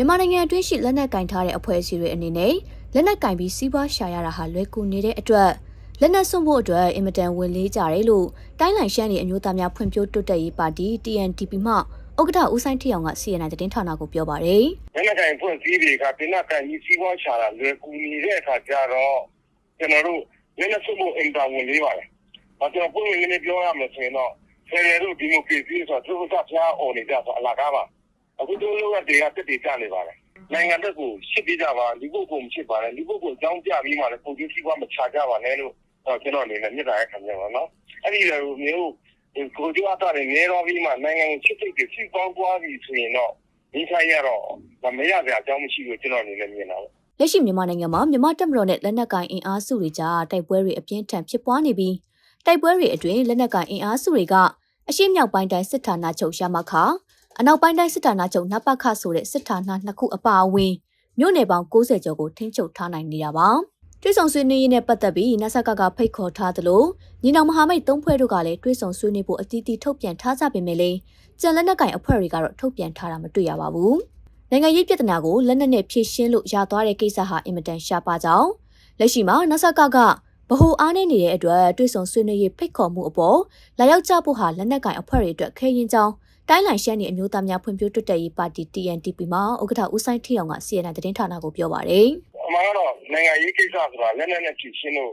မြန်မာနိုင်ငံအတွင်းရှိလက်နက်ကင်ထားတဲ့အဖွဲ့အစည်းတွေအနေနဲ့လက်နက်ကင်ပြီးစီးပွားရှာရတာဟာလွယ်ကူနေတဲ့အတွက်လက်နက်စွန့်ဖို့အတွက်အင်မတန်ဝင်လေးကြတယ်လို့တိုင်းလိုင်ရှမ်းပြည်အမျိုးသားများဖွံ့ဖြိုးတိုးတက်ရေးပါတီ TNDP မှဥက္ကဋ္ဌဦးဆိုင်ထီအောင်က CNN သတင်းဌာနကိုပြောပါတယ်လက်နက်ကိုင်ဖွဲ့စည်းတွေကပြနက်ကန်ကြီးစီးပွားရှာတာလွယ်ကူနေတဲ့အခါကျတော့ကျွန်တော်တို့လက်နက်စုမှုအင်တာဝင်လေးပါတယ်။ဘာကြောင့်ပုံရင်းလေးပြောရမလဲဆိုရင်တော့ဆယ်ရတို့ဒီမိုကရေစီဆိုတော့သူတို့ကဖျားអော်နေကြဆိုအလားကားပါ။ အခုတို့လောကတွေကတက်တည်ကြနေပါတယ်။နိုင်ငံတက်ကိုရှစ်ပြကြပါလူပုဂ္ဂိုလ်မရှိပါနဲ့လူပုဂ္ဂိုလ်အကြောင်းပြပြီးမှလည်းပုံကျစီးပွားမချကြပါနဲ့လို့ကျွန်တော်အနေနဲ့မြစ်တာရခံကြပါနော်။အဲ့ဒီလိုမျိုးကိုကြွားတာတွေနေတော့ပြီးမှနိုင်ငံကိုချစ်စိတ်တွေစီပေါင်းသွားပြီဆိုရင်တော့ဒီဆိုင်ရတော့မရစရာအကြောင်းမရှိဘူးကျွန်တော်အနေနဲ့မြင်တာပေါ့လက်ရှိမြန်မာနိုင်ငံမှာမြန်မာတပ်မတော်နဲ့လက်နက်ကင်အင်အားစုတွေကြားတိုက်ပွဲတွေအပြင်းထန်ဖြစ်ပွားနေပြီးတိုက်ပွဲတွေအတွင်းလက်နက်ကင်အင်အားစုတွေကအရှိမြောက်ပိုင်းတိုင်းစစ်ဌာနချုပ်ရမခ အနောက်ပိုင်းတိုင်းစစ်ဌာနချုပ်နပခဆိုတဲ့စစ်ဌာနနှစ်ခုအပါအဝင်မြို့နယ်ပေါင်း60ကျော်ကိုထိန်းချုပ်ထားနိုင်နေတာပါတွဲဆောင်ဆွေးနွေးရေးနဲ့ပတ်သက်ပြီးနဆကကဖိတ်ခေါ်ထားသလိုညီနောင်မဟာမိတ်သုံးဖွဲ့တို့ကလည်းတွဲဆောင်ဆွေးနွေးဖို့အတီးတီထုတ်ပြန်ထားကြပေမဲ့လည်းကြံလက်နက်ကင်အဖွဲ့တွေကတော့ထုတ်ပြန်ထားတာမတွေ့ရပါဘူး။နိုင်ငံရေးပြဿနာကိုလက်နက်နဲ့ဖြေရှင်းလို့ရသွားတဲ့ကိစ္စဟာအင်မတန်ရှားပါကြောင်းလက်ရှိမှာနဆကကဗဟိုအားနေနေတဲ့အတွက်တွဲဆုံဆွေးနွေးရေးဖိတ်ခေါ်မှုအပေါ်လာရောက်ကြဖို့ဟာလက်နက်ကင်အဖွဲ့တွေအတွက်ခဲရင်ကြောင်း တိုင်းလိုင်ရှမ်းပြည်အမျိုးသားများဖွံ့ဖြိုးတိုးတက်ရေးပါတီ TNDP မှာဥက္ကဋ္ဌဦးဆိုင်ထီအောင်က CNN သတင်းဌာနကိုပြောပါတယ်အမှန်ကတော့နိုင်ငံရေးကိစ္စဆိုတာလက်နက်နဲ့ဖြည့်ရှင်းလို့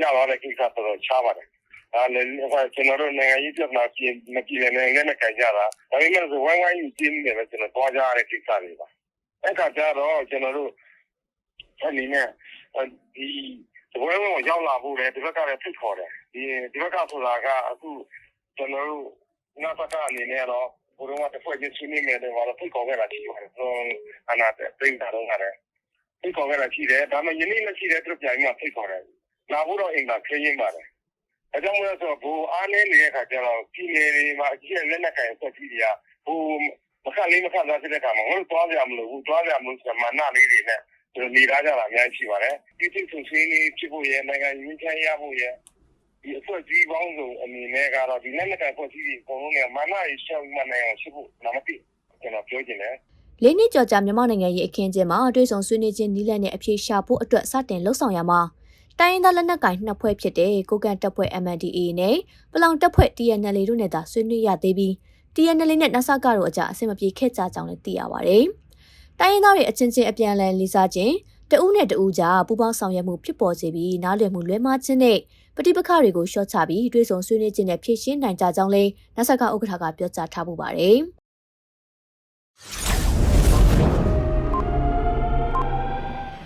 ရသွားတဲ့ကိစ္စတော်တော်ချားပါတယ်။ဒါလည်းကျွန်တော်တို့နိုင်ငံရေးပြဿနာပြင်မပြင်နဲ့လက်နက်ကန်ကြတာဒါပေမဲ့ဝိုင်းဝိုင်းကြီးကျင်းနေတယ်ကျွန်တော်သွားကြရတဲ့ကိစ္စတွေပါ။အဲ့ခါကျတော့ကျွန်တော်တို့အနေနဲ့ဒီဝိုင်းဝိုင်းရောက်လာဖို့လည်းဒီဘက်ကလည်းဖိတ်ခေါ်တယ်။ဒီဒီဘက်ကဆိုတာကအခုကျွန်တော်တို့ နောက်တစ်ခါအနေနဲ့တော့ဘုရားကတစ်ဖွဲ့ချင်းဆွေးနွေးမယ်တယ်ဘာလို့ဖိတ်ခေါ်ခဲ့တာရှိပါတယ်။ဆိုအနာတဲ့ပြင်တာတော့ရတယ်။ဖိတ်ခေါ်ခဲ့တာရှိတယ်ဒါမှယနေ့မရှိတဲ့သူပြန်မှဖိတ်ခေါ်တယ်လာဖို့တော့အိမ်ကခင်းရင်းပါတယ်အဲကြောင့်မို့လို့ဆိုဘူအားနေနေတဲ့ခါကျတော့ပြည်နယ်တွေမှာအကြီးအလက်နက်ကိုင်ဆက်ကြီးတွေကဘူမခက်လေးမခက်သားဖြစ်တဲ့ခါမှာငါတို့သွားကြမလို့ဘူးသွားကြမလို့ဆိုမှနာလေးတွေနဲ့သူနေသားကြတာအများကြီးရှိပါတယ်ပြည်သူ့စုစည်းနေဖြစ်ဖို့ရဲ့နိုင်ငံရင်းချမ်းရဖို့ရဲ့ ဒီအဖွဲ့ကြီးပေါင်းစုံအနေနဲ့ကတော့ဒီလက်နက်ကိုင်ဖွဲ့စည်းပြီးအကုန်လုံးကမာနရေးရှောက်မှနိုင်အောင်ရှိဖို့နာမတိကျွန်တော်ပြောချင်တယ်လေးနှစ်ကျော်ကြာမြန်မာနိုင်ငံရဲ့အခင်းကျင်းမှာတွဲဆုံဆွေးနွေးခြင်းနီးလန့်နဲ့အပြေရှာဖို့အတွက်စတင်လှုပ်ဆောင်ရမှာတိုင်းရင်းသားလက်နက်ကင်နှစ်ဖွဲ့ဖြစ်တဲ့ကိုကန်တပ်ဖွဲ့ MNDAA နဲ့ပလောင်တပ်ဖွဲ့ TNL တို့နဲ့သာဆွေးနွေးရသေးပြီး TNL နဲ့နဆကတို့အကြအဆင်မပြေခဲ့ကြကြောင်းလည်းသိရပါဗျ။တိုင်းရင်းသားတွေအချင်းချင်းအပြန်အလှန်လေးစားခြင်း တဦးနဲ့တဦးကြားပူးပေါင်းဆောင်ရွက်မှုဖြစ်ပေါ်စေပြီးနားလည်မှုလွဲမှားခြင်းနဲ့ပဋိပက္ခတွေကိုရှော့ချပြီးတွေ့ဆုံဆွေးနွေးခြင်းနဲ့ဖြည့်ရှင်းနိုင်ကြကြောင်းလည်းနဆကဥက္ကဋ္ဌကပြောကြားထားပူပါတယ်။